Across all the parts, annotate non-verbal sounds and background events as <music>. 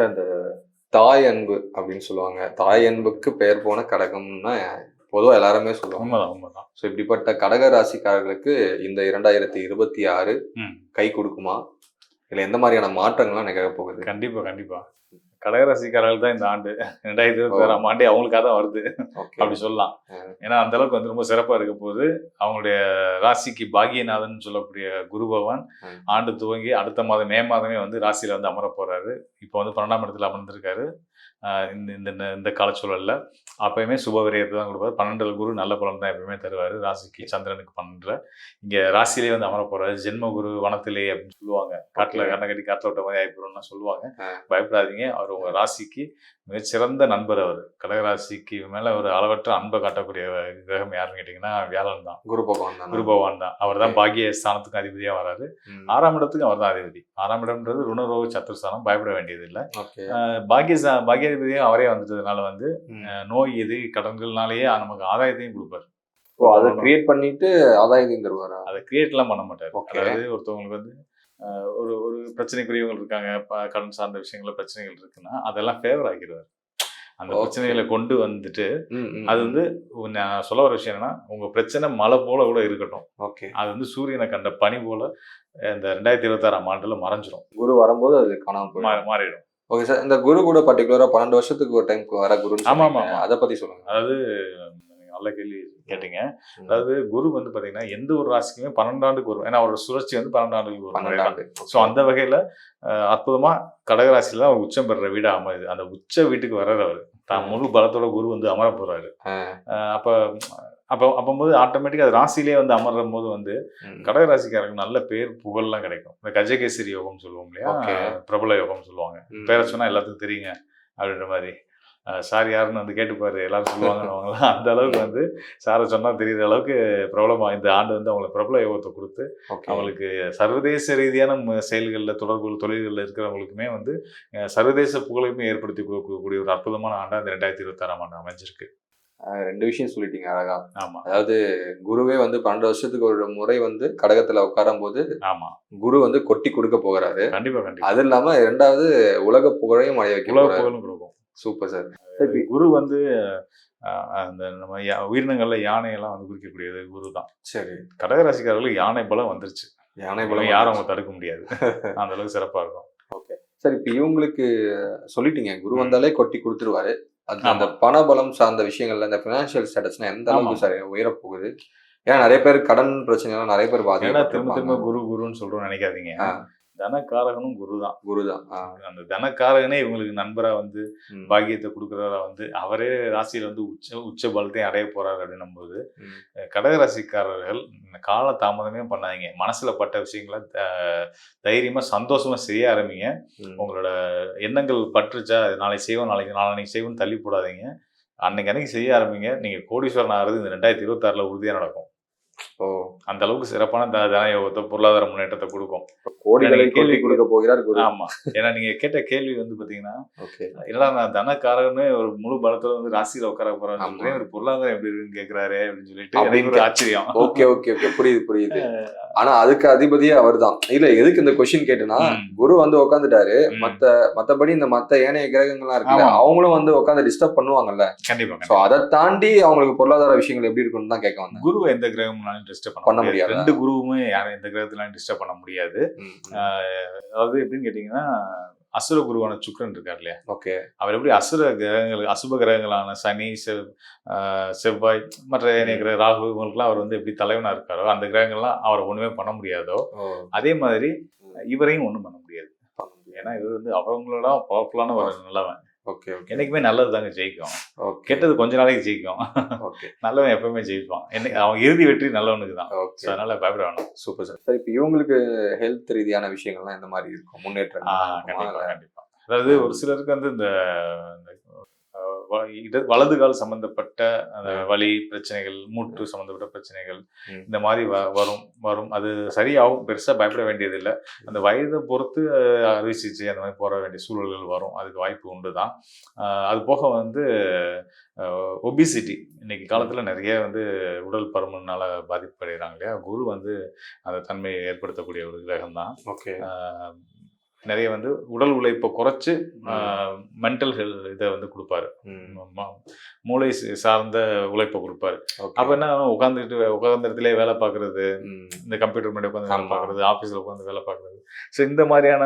Sir இந்த தாய் அன்பு அப்படின்னு சொல்லுவாங்க. தாய் அன்புக்கு பெயர் போன கடகம்னா பொதுவா எல்லாருமே சொல்லுவாங்க. உண்மைதான் ஸோ இப்படிப்பட்ட கடக ராசிக்காரர்களுக்கு இந்த இரண்டாயிரத்தி இருபத்தி ஆறு. கை கொடுக்குமா? இல்ல எந்த மாதிரியான மாற்றங்கள்லாம் நிகழ போகுது? கண்டிப்பா கண்டிப்பா. கடகராசிக்காரர்கள் தான் இந்த ஆண்டு. ரெண்டாயிரத்தி இருபத்தி ஆறாம் ஆண்டே அவங்களுக்காக தான் வருது. அப்படி சொல்லலாம். ஏன்னா அந்த அளவுக்கு வந்து ரொம்ப சிறப்பா இருக்க போது அவங்களுடைய ராசிக்கு பாகியநாதன் சொல்லக்கூடிய குரு பகவான். ஆண்டு துவங்கி அடுத்த மாதம் மே மாதமே வந்து ராசியில வந்து அமர போறாரு. இப்போ வந்து பன்னெண்டாம் இடத்துல அமர்ந்திருக்காரு. இந்த இந்த இந்த- காலச்சூழல்ல. அப்பயுமே சுப விரயத்தை தான் கொடுப்பாரு. பன்னெண்டுல குரு நல்ல பலன் தான் எப்பயுமே தருவாரு. ராசிக்கு சந்திரனுக்கு பன்னெண்டுல இங்க ராசியிலே வந்து அமர போறாரு ஜென்ம குரு வனத்திலே அப்படின்னு சொல்லுவாங்க. காட்டுல. கண்ணை கட்டி காட்டுல விட்ட மாதிரி ஆயிப்போம்னு சொல்லுவாங்க. பயப்படாதீங்க. அவர் உங்க ராசிக்கு மிகச்சிறந்த நண்பர் அவர். கடகராசிக்கு மேல ஒரு அளவற்ற அன்பை காட்டக்கூடிய கிரகம் யாருன்னு கேட்டீங்கன்னா வியாழன் தான். குரு பகவான் தான்? குரு பகவான் தான். அவர் தான் பாகிய ஸ்தானத்துக்கு அதிபதியா வராரு. ஆறாம் இடத்துக்கு அவர் தான் அதிபதி. ஆறாம் இடம்ன்றது ருணரோக சத்துருஸ்தானம். பயப்பட வேண்டியது இல்லை ஓகே பாகிய பாகியாதிபதியும் அவரே வந்துட்டதுனால வந்து நோய் எது கடன்கள்னாலேயே நமக்கு ஆதாயத்தையும் கொடுப்பாரு. அதை கிரியேட் பண்ணிட்டு ஆதாயத்தையும் தருவாரா? அதை கிரியேட்லாம் பண்ண மாட்டாரு. அதாவது ஒருத்தவங்களுக்கு வந்து ஒரு ஒரு பிரச்சனைக்குரியவங்க இருக்காங்க கடன் சார்ந்த விஷயங்கள பிரச்சனைகள் இருக்குன்னா அதெல்லாம் ஃபேவர் ஆக்கிடுவார் அந்த. பிரச்சனைகளை கொண்டு வந்துட்டு அது. வந்து நான் சொல்ல வர விஷயம் என்னன்னா உங்க பிரச்சனை மழை போல கூட இருக்கட்டும். ஓகே அது வந்து சூரியனை கண்ட பனி போல இந்த ரெண்டாயிரத்தி இருபத்தாறாம் ஆண்டுல மறைஞ்சிரும். குரு வரும்போது அது காணாம மாறிடும். ஓகே சார் இந்த குரு கூட பர்டிகுலரா பன்னெண்டு வருஷத்துக்கு ஒரு டைம் வர குருன்னு ஆமா, ஆமா. அதை பத்தி சொல்லுங்க. அதாவது நல்ல கேள்வி கேட்டீங்க. அதாவது குரு வந்து பாத்தீங்கன்னா எந்த ஒரு ராசிக்குமே பன்னெண்டாண்டுக்கு வரும் ஏன்னா அவரோட சுழற்சி வந்து பன்னெண்டாண்டுக்கு வரும் ஸோ அந்த வகையில அஹ், அற்புதமா கடகராசியில அவர் உச்சம் பெற வீடு அமையுது. அந்த உச்ச வீட்டுக்கு வர்றாரு அவர். தான் முழு பலத்தோட குரு வந்து அமர. அஹ், அப்ப அப்போ அப்போது ஆட்டோமேட்டிக்காக அது ராசியிலே வந்து அமரும் போது வந்து. கடகராசிக்காரருக்கு நல்ல பேர் புகழ்லாம் கிடைக்கும். இந்த கஜகேசரி யோகம் சொல்லுவோம் இல்லையா. பிரபல யோகம் சொல்லுவாங்க. பேரை சொன்னா எல்லாத்துக்கும் தெரியுங்க அப்படின்ற மாதிரி. சார் யாருன்னு வந்து கேட்டுப்பாரு. எல்லாரும் சொல்லுவாங்க <laughs> அந்த அளவுக்கு வந்து சாரை சொன்னா தெரியுற அளவுக்கு பிரபலமா இந்த ஆண்டு வந்து அவங்களுக்கு பிரபல யோகத்தை கொடுத்து அவங்களுக்கு சர்வதேச ரீதியான செயல்களில் தொடர்பு தொழில்களில் இருக்கிறவங்களுக்குமே வந்து சர்வதேச புகழையுமே ஏற்படுத்தி கொடுக்கக்கூடிய ஒரு அற்புதமான ஆண்டா இந்த ரெண்டாயிரத்தி இருபத்தாறாம் ஆண்டு அமைஞ்சிருக்கு. ரெண்டு விஷயம் சொல்லிட்டீங்க அழகா. ஆமா. அதாவது குருவே வந்து பன்னெண்டு வருஷத்துக்கு ஒரு முறை வந்து கடகத்துல உட்காரும் போது ஆமா. குரு வந்து கொட்டி கொடுக்க போகிறாரு. கண்டிப்பா கண்டிப்பா. அது இல்லாம இரண்டாவது உலக புகழையும் அடைய வைக்க உலக புகழும் கொடுக்கும். Super sir. குரு வந்து அந்த நம்ம உயிரினங்கள்ல யானையெல்லாம் வந்து குறிக்கக்கூடியது குரு தான். சரி. கடகராசிக்காரர்களுக்கு யானை பலம் வந்துருச்சு. யானை பலம் யாரும் அவங்க தடுக்க முடியாது. <laughs> அந்த அளவுக்கு சிறப்பா இருக்கும். சார் இப்ப இவங்களுக்கு சொல்லிட்டீங்க குரு வந்தாலே கொட்டி கொடுத்துருவாரு. அந்த. பண பலம் சார்ந்த விஷயங்கள்ல இந்த பினான்சியல் ஸ்டேட்டஸ்னா எந்த அளவுக்கு. சார் உயரப் போகுது ஏன்னா நிறைய பேர் கடன் பிரச்சனை எல்லாம் நிறைய பேர் ஏன்னா திரும்ப திரும்ப குரு குருன்னு சொல்றோம் நினைக்காதீங்க. தனக்காரகனும் குரு தான் குரு தான் அந்த தனக்காரகனே இவங்களுக்கு நண்பரா வந்து பாக்கியத்தை கொடுக்குறவரா வந்து அவரே ராசியில வந்து உச்ச உச்ச பலத்தையும் அடைய போறாரு அப்படின்னும் போது கடகராசிக்காரர்கள் கால தாமதமே பண்ணாதீங்க. மனசுல பட்ட விஷயங்களை த- தைரியமா சந்தோஷமா செய்ய ஆரம்பிங்க. உங்களோட எண்ணங்கள் பற்றுச்சா அது நாளைக்கு செய்வோம் நாளைக்கு நாளைக்கு செய்வோம் தள்ளி போடாதீங்க. அன்னைக்கு அன்னைக்கு செய்ய ஆரம்பிங்க. நீங்க கோடீஸ்வரன் ஆகிறது இந்த ரெண்டாயிரத்தி இருபத்தாறுல உறுதியா நடக்கும். ஓ. அந்த அளவுக்கு சிறப்பான த- தன யோகத்தை பொருளாதார முன்னேற்றத்தை கொடுக்கும். கோடிகளை கேள்வி- கொடுக்க போகிறார் குரு. ஆமா. ஏன்னா நீங்க கேட்ட கேள்வி வந்து பாத்தீங்கன்னா ஓகே. என்னடா நான் தனக்காரன்னு ஒரு முழு பலத்துல வந்து ராசியில உட்கார. சொல்றேன் ஒரு பொருளாதாரம் எப்படி இருக்குன்னு கேக்குறாரு அப்படின்னு சொல்லிட்டு அப்படின்னு எனக்கு ஒரு ஆச்சரியம். Okay okay okay. புரியுது புரியுது. ஆனா அதுக்கு அதிபதியே அவர்தான். இல்ல எதுக்கு இந்த கொஸ்டின் கேட்டேன்னா ம். குரு வந்து உட்காந்துட்டாரு. மத்த மத்தபடி இந்த மத்த ஏனைய கிரகங்கள்லாம் இருக்குல்ல. அவங்களும் வந்து உட்காந்து டிஸ்டர்ப் பண்ணுவாங்கல்ல. கண்டிப்பா சோ. அதை தாண்டி அவங்களுக்கு பொருளாதார விஷயங்கள் எப்படி இருக்குன்னு தான் கேட்க வந்தேன். குருவை எந்த கிரகம்னாலும் டிஸ்டர்ப் பண்ண முடியாது? ரெண்டு குருவுமே யாரும் எந்த கிரகத்தினாலும் டிஸ்டர்ப் பண்ண முடியாது. அதாவது எப்படின்னு கேட்டீங்கன்னா அசுர குருவான சுக்கிரன் இருக்கார் இல்லையா? ஓகே. அவர் எப்படி அசுர கிரகங்கள் அசுப கிரகங்களான சனி செவ் செவ்வாய் மற்ற கிரக ராகு இவங்களுக்குலாம் அவர் வந்து எப்படி தலைவனா இருக்காரோ அந்த கிரகங்கள்லாம் அவரை ஒண்ணுமே பண்ண முடியாதோ அதே மாதிரி. இவரையும் பண்ண முடியாது. பண்ண முடியாது. ஏன்னா இவர் வந்து அவங்களோட பவர்ஃபுல்லான ஒரு நல்லவன். ஓகே ஓகே என்னைக்குமே நல்லது தாங்க ஜெயிக்கும். கெட்டது கொஞ்ச நாளைக்கு ஜெயிக்கும். ஓகே நல்லவன் எப்பவுமே ஜெயிப்பான். என்ன அவன் இறுதி வெற்றி நல்லவனுக்கு தான். ஓகே அதனால பயப்பட வேணாம். சூப்பர் சார் சார் இப்போ இவங்களுக்கு ஹெல்த் ரீதியான விஷயங்கள்லாம் எந்த மாதிரி இருக்கும்? முன்னேற்றம் ஆ, கண்டிப்பா கண்டிப்பா. அதாவது ஒரு சிலருக்கு வந்து இந்த இந்த, வலது கால் சம்பந்தப்பட்ட அந்த வலி பிரச்சனைகள் மூட்டு சம்பந்தப்பட்ட பிரச்சனைகள். இந்த மாதிரி வ- வரும் வரும். அது சரியாகும். பெருசா பயப்பட வேண்டியதில்லை. அந்த வயதை பொறுத்து அறுவை சிகிச்சை அந்த மாதிரி போற வேண்டிய சூழல்கள் வரும். அதுக்கு வாய்ப்பு உண்டு தான் அது போக வந்து ஒபிசிட்டி இன்னைக்கு காலத்துல நிறைய வந்து உடல் பருமனால பாதிப்படைகிறாங்க இல்லையா? குரு வந்து அந்த தன்மையை ஏற்படுத்தக்கூடிய ஒரு கிரகம் தான் ஓகே நிறைய வந்து உடல் உழைப்பை குறைச்சு மென்டல் ஹெல்த் இதை வந்து கொடுப்பாரு. மூளை சார்ந்த உழைப்பை கொடுப்பாரு. அப்ப என்ன உட்காந்துட்டு உட்கார்ந்த இடத்துல வேலை பார்க்கறது இந்த கம்ப்யூட்டர் முன்னாடி உட்காந்து வேலை. பார்க்கறது ஆஃபீஸில் உட்காந்து வேலை பார்க்கறது. ஸோ இந்த மாதிரியான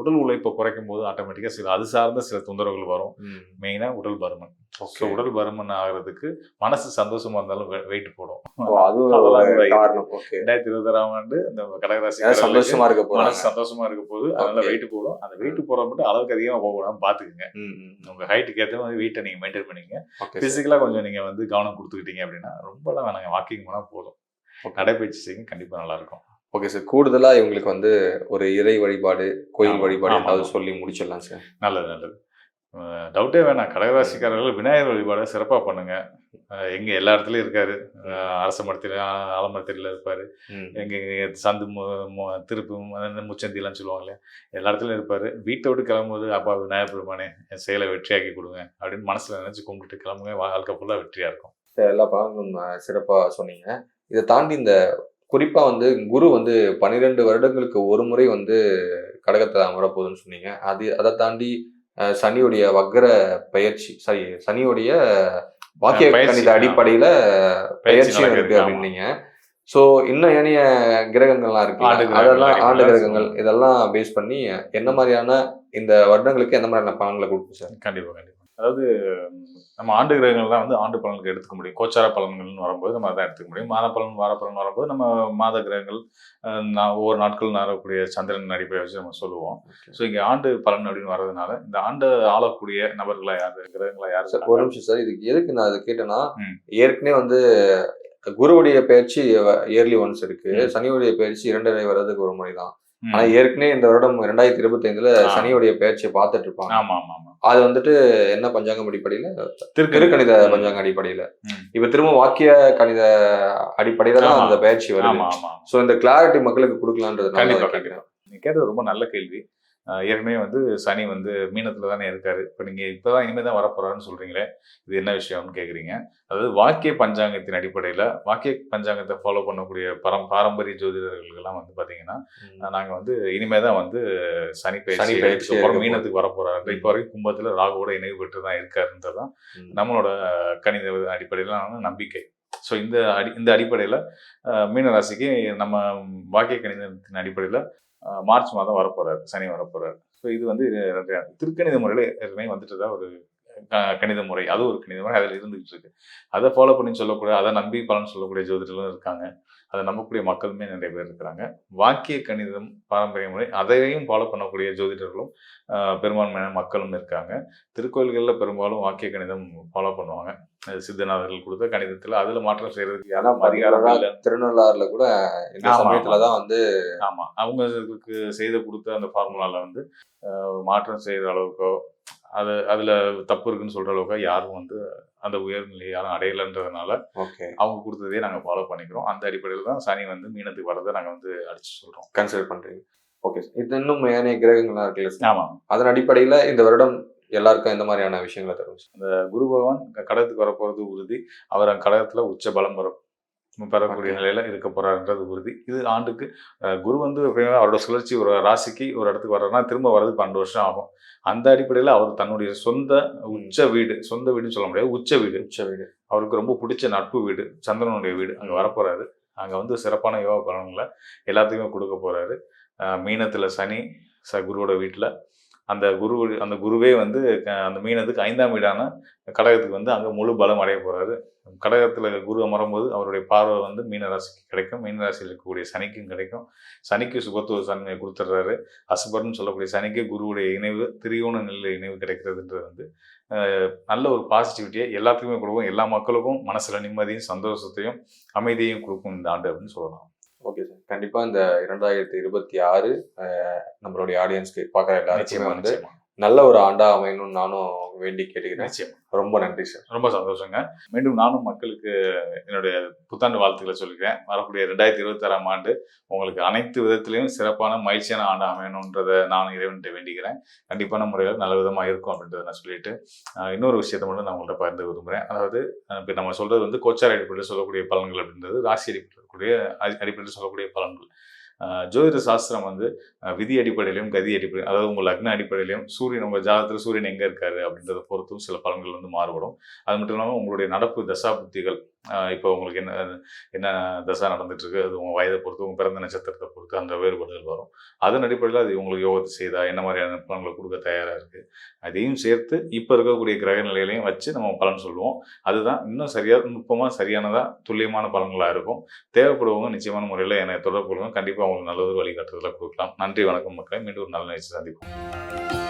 உடல் உழைப்பை குறைக்கும் போது ஆட்டோமேட்டிக்காக சில அது சார்ந்த சில தொந்தரவுகள் வரும். மெயினாக உடல் பருமன். ஸோ. உடல் பருமன் ஆகிறதுக்கு மனசு சந்தோஷமா இருந்தாலும் வெயிட் போடும். ரெண்டாயிரத்தி இருபதாம் ஆண்டு இந்த கடகராசி சந்தோஷமா இருக்க போறாங்க. மனசு சந்தோஷமா இருக்க போது Okay. வெயிட் போடும். அந்த வெயிட் போட மட்டும் அளவுக்கு அதிகமாக போக விடாம பாத்துக்கோங்க. ம், ம், உங்க ஹைட்டுக்கு ஏற்ற மாதிரி வெயிட்டை நீங்க மெயின்டைன் sir. பிசிக்கலா கொஞ்சம் நீங்க வந்து கவனம் கொடுத்துக்கிட்டீங்க அப்படின்னா ரொம்பலாம் வேணாங்க. வாக்கிங் போனா போதும். நடைபயிற்சி செய்யுங்க. கண்டிப்பா நல்லா இருக்கும் ஓகே சார் கூடுதலா இவங்களுக்கு வந்து ஒரு இறை வழிபாடு கோயில் வழிபாடு ஏதாவது. சொல்லி முடிச்சிடலாம் சார் நல்லது நல்லது. டவுட்டே வேணாம். கடகராசிக்காரர்கள் விநாயகர் வழிபாடை சிறப்பா பண்ணுங்க. அஹ் எங்க எல்லா இடத்துலயும் இருக்காரு. அரச மரத்தில் ஆலமரத்தில் இருப்பாரு. எங்க சந்து திருப்பு முச்சந்திலாம் சொல்லுவாங்க இல்லையா? எல்லா இடத்துலயும் இருப்பாரு. வீட்டை விட்டு கிளம்பும்போது அப்பா விநாயகர் பெருமானே என் செயலை வெற்றியாக்கி கொடுங்க. அப்படின்னு மனசுல நினைச்சு கும்பிட்டு கிளம்புங்க. வாழ்க்கை ஃபுல்லா வெற்றியா இருக்கும். எல்லா பலன்களும் அஹ், சிறப்பா சொன்னீங்க. இதை தாண்டி இந்த குறிப்பா வந்து குரு வந்து பன்னிரெண்டு வருடங்களுக்கு ஒரு முறை வந்து கடகத்துல அமர போகுதுன்னு சொன்னீங்க. அது அதை தாண்டி சனியுடைய வக்ர பயிற்சி சாரி சனியுடைய வாக்கிய பயிற்சி, கணித. அடிப்படையில பயிற்சியும் நடக்குது, இருக்கு. அப்படின்னீங்க சோ இன்னும் ஏனைய கிரகங்கள்லாம் இருக்கு அதெல்லாம். ஆண்டு கிரகங்கள் இதெல்லாம் பேஸ் பண்ணி என்ன மாதிரியான இந்த வருடங்களுக்கு எந்த மாதிரியான பலன்களை கொடுக்கும் சார் கண்டிப்பா கண்டிப்பா அதாவது நம்ம ஆண்டு கிரகங்கள்லாம் வந்து ஆண்டு பலன்களுக்கு எடுத்துக்க முடியும். கோச்சார பலன்கள்னு வரும்போது நம்ம அதான் எடுத்துக்க முடியும். மாத பலன் வார பலன் வரும்போது நம்ம மாத கிரகங்கள் ஒவ்வொரு நாட்கள் வரக்கூடிய சந்திரன் அடிப்படை வச்சு நம்ம சொல்லுவோம். ஸோ இங்க ஆண்டு பலன் அப்படின்னு வர்றதுனால இந்த ஆண்டு ஆளக்கூடிய நபர்களா யாரு கிரகங்களா யாரு சார் ஒரு நிமிஷம் சார். இதுக்கு எதுக்கு நான் அதை கேட்டேன்னா. ஏற்கனவே வந்து குருவுடைய பயிற்சி இயர்லி ஒன்ஸ் இருக்கு. சனியுடைய பயிற்சி இரண்டரை வர்றதுக்கு ஒரு முறை தான். ஆனா ஏற்கனவே இந்த வருடம் ரெண்டாயிரத்தி இருபத்தி ஐந்துல. சனியுடைய பயிற்சியை பார்த்துட்டு இருப்பாங்க ஆமா ஆமா ஆமா அது வந்துட்டு என்ன பஞ்சாங்கம் அடிப்படையில திருக்கு திருக்கணித. பஞ்சாங்க அடிப்படையில. இப்ப திரும்ப வாக்கிய கணித அடிப்படையில தான். அந்த பயிற்சி ஆமா ஆமா சோ இந்த கிளாரிட்டி மக்களுக்கு நீங்க கேட்டது ரொம்ப நல்ல கேள்வி. ஏற்கனவே வந்து சனி வந்து மீனத்துல தானே இருக்காரு. இப்போ நீங்க இப்பதான் இனிமே தான் வரப்போறாருன்னு சொல்றீங்களே இது என்ன விஷயம்னு கேக்குறீங்க. அதாவது வாக்கிய பஞ்சாங்கத்தின் அடிப்படையில வாக்கிய பஞ்சாங்கத்தை ஃபாலோ பண்ணக்கூடிய பரம் பாரம்பரிய ஜோதிடர்களுக்கெல்லாம் வந்து பாத்தீங்கன்னா ம். நாங்க வந்து இனிமே தான் வந்து சனி சனி பயிற்சி மீனத்துக்கு வரப்போறாரு. இப்போ வரைக்கும் கும்பத்துல ராகுவோட இணைவு பெற்று தான் இருக்காருன்றதுதான் ம். நம்மளோட கணித அடிப்படையிலான நம்பிக்கை. ஸோ இந்த அடி இந்த அடிப்படையில் மீன ராசிக்கு நம்ம வாக்கிய கணிதத்தின் அடிப்படையில் மார்ச் மாதம் வரப்போறாரு சனி வரப்போறாரு. ஸோ இது வந்து திருக்கணித முறையில் ஏற்கனவே வந்துட்டு தான் ஒரு க- கணித முறை. அது ஒரு கணித முறை அதில் இருந்துகிட்டு இருக்கு. அதை ஃபாலோ பண்ணி சொல்லக்கூடிய அதை நம்பி பலன் சொல்லக்கூடிய ஜோதிடர்களும் இருக்காங்க. அதை நம்பக்கூடிய மக்களுமே நிறைய பேர் இருக்கிறாங்க. வாக்கிய கணிதம் பாரம்பரிய முறை அதையும் ஃபாலோ பண்ணக்கூடிய ஜோதிடர்களும் பெரும்பான்மையான மக்களும் இருக்காங்க. திருக்கோயில்களில் பெரும்பாலும் வாக்கிய கணிதம் ஃபாலோ பண்ணுவாங்க. சித்தநாதர்கள் கொடுத்த கணிதத்தில் அதில் மாற்றம் செய்யறதுக்கு யாரும் அதிகாரம் திருநள்ளாறுல கூட இந்த சமயத்துல தான் வந்து ஆமா. அவங்களுக்கு செய்து கொடுத்த அந்த ஃபார்முலால வந்து மாற்றம் செய்யற அளவுக்கோ அது அதுல தப்பு இருக்குன்னு சொல்ற அளவுக்கோ யாரும் வந்து அந்த உயர்நிலை யாரும் அடையலைன்றதுனால ஓகே. அவங்க கொடுத்ததே நாங்க ஃபாலோ பண்ணிக்கிறோம். அந்த அடிப்படையில் தான் சனி வந்து மீனத்துக்கு வரதை நாங்க வந்து அடிச்சு சொல்றோம். கன்சிடர் பண்றீங்க. ஓகே இது இன்னும் ஏனைய கிரகங்கள்லாம் இருக்குல்ல சார் ஆமா அதன் அடிப்படையில இந்த வருடம் எல்லாருக்கும் எந்த மாதிரியான விஷயங்களை தரும் சார்? அந்த குரு பகவான் கடகத்துக்கு வரப்போறது உறுதி. அவர் அந்த கடகத்துல உச்ச பலம் வரும் பெறக்கூடிய. நிலையில இருக்க போறாருன்றது உறுதி. இது ஆண்டுக்கு குரு வந்து அவரோட சுழற்சி ஒரு ராசிக்கு ஒரு இடத்துக்கு வர்றதுனா திரும்ப வர்றது பன்னெண்டு வருஷம் ஆகும். அந்த அடிப்படையில் அவர் தன்னுடைய சொந்த உச்ச வீடு சொந்த வீடுன்னு சொல்ல முடியாது உச்ச வீடு. உச்ச வீடு. அவருக்கு ரொம்ப பிடிச்ச நட்பு வீடு சந்திரனுடைய வீடு அங்கே வரப்போறாரு. அங்கே வந்து சிறப்பான யோகா பலன்களை எல்லாத்துக்குமே கொடுக்க போறாரு. அஹ் மீனத்துல சனி ச குருவோட வீட்டில். அந்த குரு அந்த குருவே வந்து அந்த மீனத்துக்கு ஐந்தாம் வீடான கடகத்துக்கு வந்து அங்கே முழு பலம் அடைய போகிறாரு கடகத்தில் குரு அமரும்போது அவருடைய பார்வை வந்து மீன ராசிக்கு கிடைக்கும். மீன ராசியில் இருக்கக்கூடிய சனிக்கும் கிடைக்கும். சனிக்கு சுபத்துவ தன்மையை கொடுத்துட்றாரு. அசுபர்னு சொல்லக்கூடிய சனிக்கு குருவுடைய இணைவு திரியோண நிலை இணைவு கிடைக்கிறதுன்றது வந்து நல்ல ஒரு பாசிட்டிவிட்டியை எல்லாத்துக்குமே கொடுக்கும். எல்லா மக்களுக்கும் மனசில் நிம்மதியும் சந்தோஷத்தையும் அமைதியையும் கொடுக்கும் இந்த ஆண்டு அப்படின்னு சொல்லலாம். ஓகே சார் கண்டிப்பா இந்த இரண்டாயிரத்தி இருபத்தி ஆறு நம்மளுடைய ஆடியன்ஸ்க்கு பார்க்குற எல்லாருக்குமே வந்து நல்ல ஒரு ஆண்டா அமையணும்னு நானும் வேண்டி கேட்டுக்கிறேன். நிச்சயமா. ரொம்ப நன்றி சார். ரொம்ப சந்தோஷங்க. மீண்டும் நானும் மக்களுக்கு என்னுடைய புத்தாண்டு வாழ்த்துக்களை சொல்லிக்கிறேன். வரக்கூடிய ரெண்டாயிரத்தி இருபத்தாறாம் ஆண்டு உங்களுக்கு அனைத்து விதத்திலையும் சிறப்பான மகிழ்ச்சியான ஆண்டு அமையணுன்றதை நான் இறைவன்கிட்ட வேண்டிக்கிறேன். கண்டிப்பான முறையில் நல்ல விதமாக இருக்கும் அப்படின்றத நான் சொல்லிட்டு இன்னொரு விஷயத்தை மட்டும் நான் உங்கள்கிட்ட பகிர்ந்து விரும்புகிறேன் அதாவது இப்போ நம்ம சொல்றது வந்து கோச்சார் அடிப்படையில் சொல்லக்கூடிய பலன்கள் அப்படின்றது ராசி அடிப்படையில் கூடிய அடி- அடிப்படையில் சொல்லக்கூடிய பலன்கள். ஜோதிட சாஸ்திரம் வந்து விதி அடிப்படையிலும் கதி அடிப்படையிலும் அதாவது உங்கள் லக்ன அடிப்படையிலையும் சூரியன் உங்கள் ஜாதகத்தில் சூரியன் எங்கே இருக்காரு அப்படின்றத பொறுத்தும் சில பலன்கள் வந்து மாறுபடும். அது மட்டும் இல்லாமல் உங்களுடைய நடப்பு தசா புத்திகள் இப்போ உங்களுக்கு என்ன என்ன தசை நடந்துட்டுருக்கு? அது உங்கள் வயதை பொறுத்து உங்கள் பிறந்த நட்சத்திரத்தை பொறுத்து அந்த வேறுபாடுகள் வரும். அதன் அடிப்படையில் அது உங்களுக்கு யோகத்தை செய்தா என்ன மாதிரியான பலன்களை கொடுக்க தயாராக இருக்குது அதையும் சேர்த்து இப்போ இருக்கக்கூடிய கிரக நிலையிலையும் வச்சு நம்ம பலன் சொல்லுவோம். அதுதான் இன்னும் சரியாக நுட்பமாக சரியானதாக துல்லியமான பலன்களாக இருக்கும். தேவைப்படுவவங்க நிச்சயமான முறையில் என்னை தொடர்பு கொள்ளுங்க. கண்டிப்பாக அவங்களுக்கு நல்லது வழிகாட்டுதலாக கொடுக்கலாம். நன்றி வணக்கம் மக்களை. மீண்டும் ஒரு நல்ல நிகழ்ச்சி சந்திப்போம்.